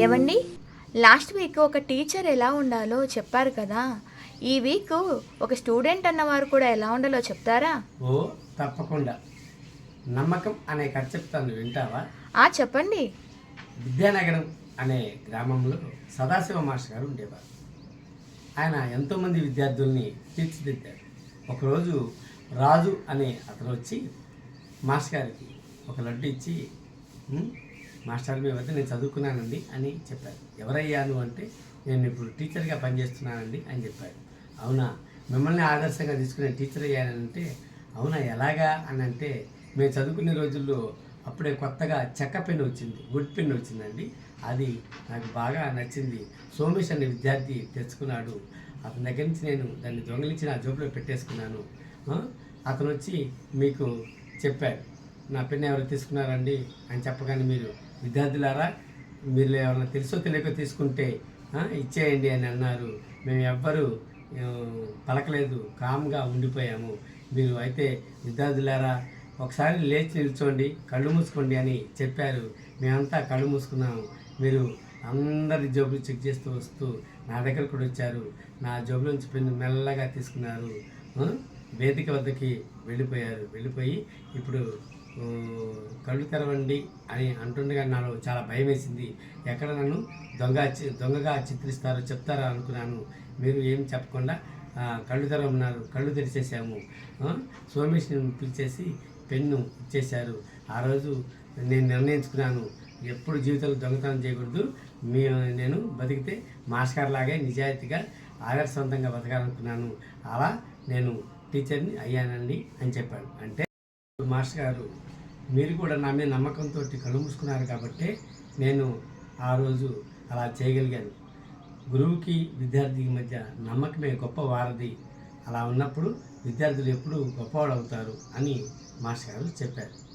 ఏవండి? Last week ఒక teacher ఎలా ఉండాలో చెప్పారు కదా. ఈ వీక్ ఒక స్టూడెంట్ అన్నవారు కూడా ఎలా ఉండాలో చెప్తారా? ఓ తప్పకుండా. నమ్మకం అనే కథ చెప్తాను వింటావా? ఆ చెప్పండి. విద్యానగరం అనే గ్రామంలో సదాశివ మాస్టర్ గారు ఉండేవారు. ఆయన ఎంతోమంది విద్యార్థుల్ని తీర్చిదిద్దారు. ఒకరోజు రాజు అనే అతను వచ్చి మాస్టర్ గారికి ఒక లడ్డు ఇచ్చి "ఉమ్, మాస్టర్ మీ వద్ద నేను చదువుకున్నానండి అని చెప్పారు. ఎవరయ్యాను అంటే నేను ఇప్పుడు టీచర్గా పనిచేస్తున్నానండి అని చెప్పాడు అవునా? మిమ్మల్ని ఆదర్శంగా తీసుకునే టీచర్ అయ్యానంటే అవునా? ఎలాగా? అని అంటే మేము చదువుకునే రోజుల్లో అప్పుడే కొత్తగా చెక్క పెన్ వచ్చింది వుడ్ పెన్ వచ్చిందండి. అది నాకు బాగా నచ్చింది. సోమేష్ అనే విద్యార్థి తెచ్చుకున్నాడు. అతని దగ్గర నుంచి నేను దాన్ని దొంగిలించి నా జోబులో పెట్టేసుకున్నాను. అతను వచ్చి మీకు చెప్పాడు. నా పెన్ను ఎవరు తీసుకున్నారండి అని చెప్పగానే మీరు. విద్యార్థులారా మీరు ఎవరైనా తెలుసో తెలియక తీసుకుంటే ఇచ్చేయండి అని అన్నారు. మేము ఎవ్వరు పలకలేదు కామ్గా ఉండిపోయాము. మీరు అయితే విద్యార్థులారా ఒకసారి లేచి నిల్చోండి కళ్ళు మూసుకోండి అని చెప్పారు. మేమంతా కళ్ళు మూసుకున్నాము. మీరు అందరి జోబులు చెక్ చేస్తూ వస్తూ నా దగ్గర కూడా వచ్చారు. నా జోబులోంచి పెన్ను మెల్లగా తీసుకున్నారు. వేదిక వద్దకి వెళ్ళిపోయారు. వెళ్ళిపోయి ఇప్పుడు కళ్ళు తెరవండి అని అంటుండగా నాలో చాలా భయం వేసింది ఎక్కడ నన్ను దొంగ దొంగగా చిత్రిస్తారో చెప్తారో అనుకున్నాను. మీరు ఏం చెప్పకుండా కళ్ళు తెరవన్నారు కళ్ళు తెరిచేసాము ఆ, సోమేష్ని పిలిచేసి పెన్ను ఇచ్చేశారు. ఆ రోజు నేను నిర్ణయించుకున్నాను. ఎప్పుడు జీవితంలో దొంగతనం చేయకూడదు. మీ నేను బతికితే మాస్టర్ లాగే నిజాయితీగా ఆదర్శవంతంగా బతకాలనుకున్నాను. అలా నేను టీచర్ని అయ్యానండి అని చెప్పాను. అంటే మాస్టర్ గారు మీరు కూడా నా మీద నమ్మకంతో కళ్ళు మూసుకున్నారు కాబట్టి నేను ఆ రోజు అలా చేయగలిగాను. గురువుకి విద్యార్థికి మధ్య నమ్మకమే గొప్ప వారధి. అలా ఉన్నప్పుడు విద్యార్థులు ఎప్పుడూ గొప్పవాడు అవుతారు అని మాస్టర్ గారు చెప్పారు.